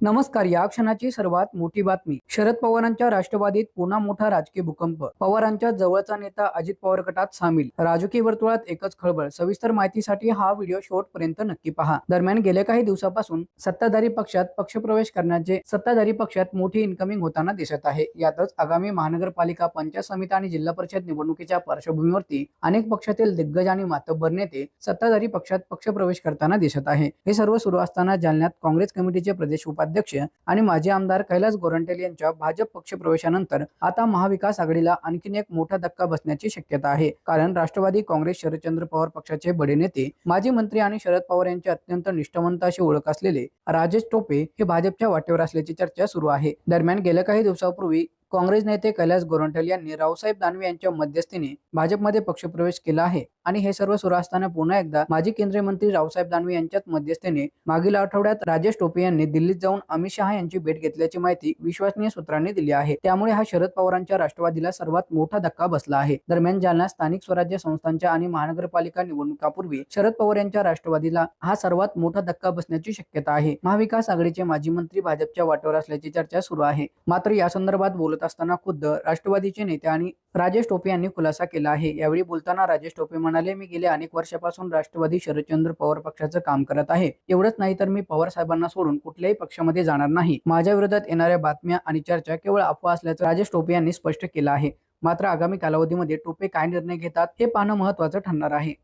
नमस्कार या क्षणाची सर्वात मोठी बातमी. शरद पवारांच्या राष्ट्रवादीत पुन्हा मोठा राजकीय भूकंप. पवारांच्या जवळचा नेता अजित पवार गटात सामील. राजकीय वर्तुळात एकच खळबळ. सविस्तर माहितीसाठी हा व्हिडिओ शेवटपर्यंत नक्की पहा. दरम्यान गेल्या काही दिवसापासून सत्ताधारी पक्षात पक्षप्रवेश करण्याचे सत्ताधारी पक्षात मोठी इन्कमिंग होताना दिसत आहे. यातच आगामी महानगरपालिका पंचायत समिती आणि जिल्हा परिषद निवडणुकीच्या पार्श्वभूमीवरती अनेक पक्षातील दिग्गज आणि मातब्बर नेते सत्ताधारी पक्षात पक्षप्रवेश करताना दिसत आहे. हे सर्व सुरू असताना जालन्यात काँग्रेस कमिटीचे प्रदेश उपाध्यक्ष आणि माजी आमदार कैलास गोरंटेल यांच्या भाजप पक्ष प्रवेशानंतर आता महाविकास आघाडीला आणखीन एक मोठा धक्का बसण्याची शक्यता आहे. कारण राष्ट्रवादी काँग्रेस शरदचंद्र पवार पक्षाचे बडे नेते माजी मंत्री आणि शरद पवार यांचे अत्यंत निष्ठावंत अशी ओळख असलेले राजेश टोपे हे भाजपच्या वाटेवर असल्याची चर्चा सुरू आहे. दरम्यान गेल्या काही दिवसापूर्वी काँग्रेस नेते कैलास गोरंटल यांनी रावसाहेब दानवे यांच्या मध्यस्थीने भाजपमध्ये पक्षप्रवेश केला आहे. आणि हे सर्व सुरू असताना पुन्हा एकदा माजी केंद्रीय मंत्री रावसाहेब दानवे यांच्यात मध्यस्थीने मागील आठवड्यात राजेश टोपे यांनी दिल्लीत जाऊन अमित शहा यांची भेट घेतल्याची माहिती विश्वसनीय सूत्रांनी दिली आहे. त्यामुळे हा शरद पवारांच्या राष्ट्रवादीला सर्वात मोठा धक्का बसला आहे. दरम्यान जालना स्थानिक स्वराज्य संस्थांच्या आणि महानगरपालिका निवडणुकापूर्वी शरद पवार यांच्या राष्ट्रवादीला हा सर्वात मोठा धक्का बसण्याची शक्यता आहे. महाविकास आघाडीचे माजी मंत्री भाजपच्या वाटेवर असल्याची चर्चा सुरू आहे. मात्र या संदर्भात बोलत असताना खुद्द राष्ट्रवादीचे नेते आणि राजेश टोपे यांनी खुलासा केला आहे. यावेळी बोलताना राजेश टोपे म्हणाले मी गेल्या अनेक वर्षापासून राष्ट्रवादी शरदचंद्र पवार पक्षाचं काम करत आहे. एवढंच नाही तर मी पवार साहेबांना सोडून कुठल्याही पक्षामध्ये जाणार नाही. माझ्या विरोधात येणाऱ्या बातम्या आणि चर्चा केवळ अफवा असल्याचं राजेश टोपे यांनी स्पष्ट केलं आहे. मात्र आगामी कालावधीमध्ये टोपे काय निर्णय घेतात हे पाहणं महत्वाचं ठरणार आहे.